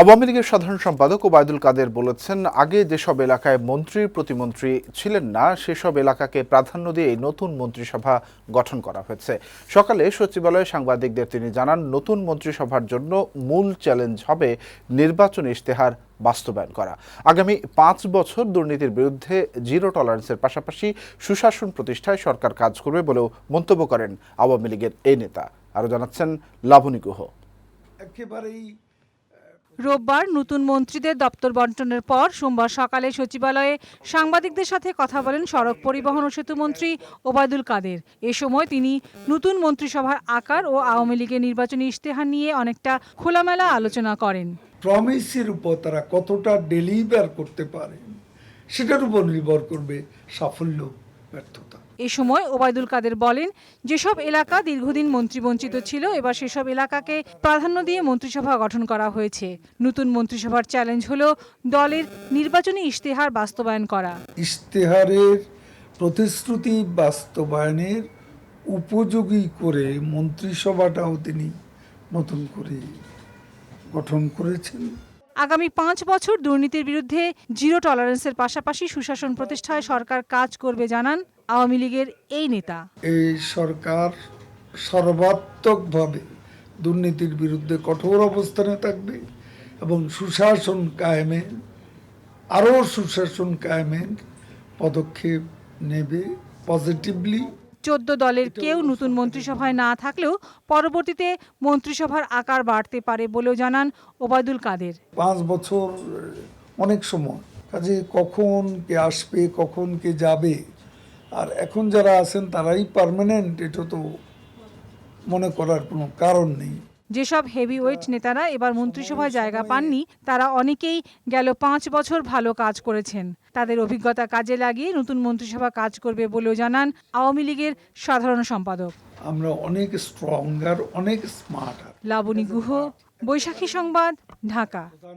আওয়ামী লীগের সাধারণ সম্পাদক ওবায়দুল কাদের বলেছেন, আগে যেসব এলাকায় মন্ত্রী, প্রতিমন্ত্রী ছিলেন না, সেসব এলাকাকে প্রাধান্য দিয়ে এই নতুন মন্ত্রিসভা গঠন করা হয়েছে। সকালে সচিবালয়ে সাংবাদিকদের তিনি জানান, নতুন মন্ত্রিসভার জন্য মূল চ্যালেঞ্জ হবে নির্বাচন ইশতেহার বাস্তবায়ন করা। আগামী পাঁচ বছর দুর্নীতির বিরুদ্ধে জিরো টলারেন্সের পাশাপাশি সুশাসন প্রতিষ্ঠায় সরকার কাজ করবে বলেও মন্তব্য করেন আওয়ামী লীগের এই নেতা। আরও জানাচ্ছেন, লাবণী গুহ। একেবারেই রোববার নতুন মন্ত্রীদের দপ্তর বন্টনের পর সোমবার সকালে সচিবালয়ে সাংবাদিকদের সাথে কথা বলেন সড়ক পরিবহন ও সেতুমন্ত্রী ওবায়দুল কাদের। এ সময় তিনি নতুন মন্ত্রিসভার আকার ও আওয়ামী লীগের নির্বাচনী ইশতেহার নিয়ে অনেকটা খোলামেলা আলোচনা করেন। প্রমিসের উপর তারা কতটা ডেলিভার করতে পারে, সেটার উপর নির্ভর করবে সাফল্য ব্যর্থতা। এ সময় ওবায়দুল কাদের বলেন যেসব এলাকা দীর্ঘদিন মন্ত্রীবঞ্চিত ছিল এবার সেসব এলাকাকে প্রাধান্য দিয়ে মন্ত্রিসভা গঠন করা হয়েছে। নতুন মন্ত্রিসভার চ্যালেঞ্জ হলো দলের নির্বাচনী ইশতেহার বাস্তবায়ন করা। ইশতেহারের প্রতিশ্রুতি বাস্তবায়নের উপযোগী করে মন্ত্রিসভাটাও তিনি নতুন করে গঠন করেছেন। আগামী পাঁচ বছর দুর্নীতির বিরুদ্ধে জিরো টলারেন্সের পাশাপাশি সুশাসন প্রতিষ্ঠায় সরকার কাজ করবে জানান আওয়ামী লীগের এই নেতা। এই সরকার সর্বাত্মকভাবে দুর্নীতির বিরুদ্ধে কঠোর অবস্থানে থাকবে এবং সুশাসন কায়েমের আরও সুশাসন কায়েমের পদক্ষেপ নেবে পজিটিভলি চোদ্দ দলের কেউ নতুন মন্ত্রিসভায় না থাকলেও পরবর্তীতে মন্ত্রিসভার আকার বাড়তে পারে বলেও জানান ওবায়দুল কাদের। পাঁচ বছর অনেক সময় কাজে কখন কে আসবে কখন কে যাবে আর এখন যারা আছেন তারাই পারমানেন্ট এটা তো মনে করার কোনো কারণ নেই। যেসব হেভিওয়েট নেতারা এবার মন্ত্রিসভায় জায়গা পাননি তারা অনেকেই গেল পাঁচ বছর ভালো কাজ করেছেন। তাদের অভিজ্ঞতা কাজে লাগিয়ে নতুন মন্ত্রিসভা কাজ করবে বলেও জানান আওয়ামী লীগের সাধারণ সম্পাদক। আমরা অনেক স্ট্রং আর অনেক স্মার্ট লাবণী গুহ বৈশাখী সংবাদ ঢাকা।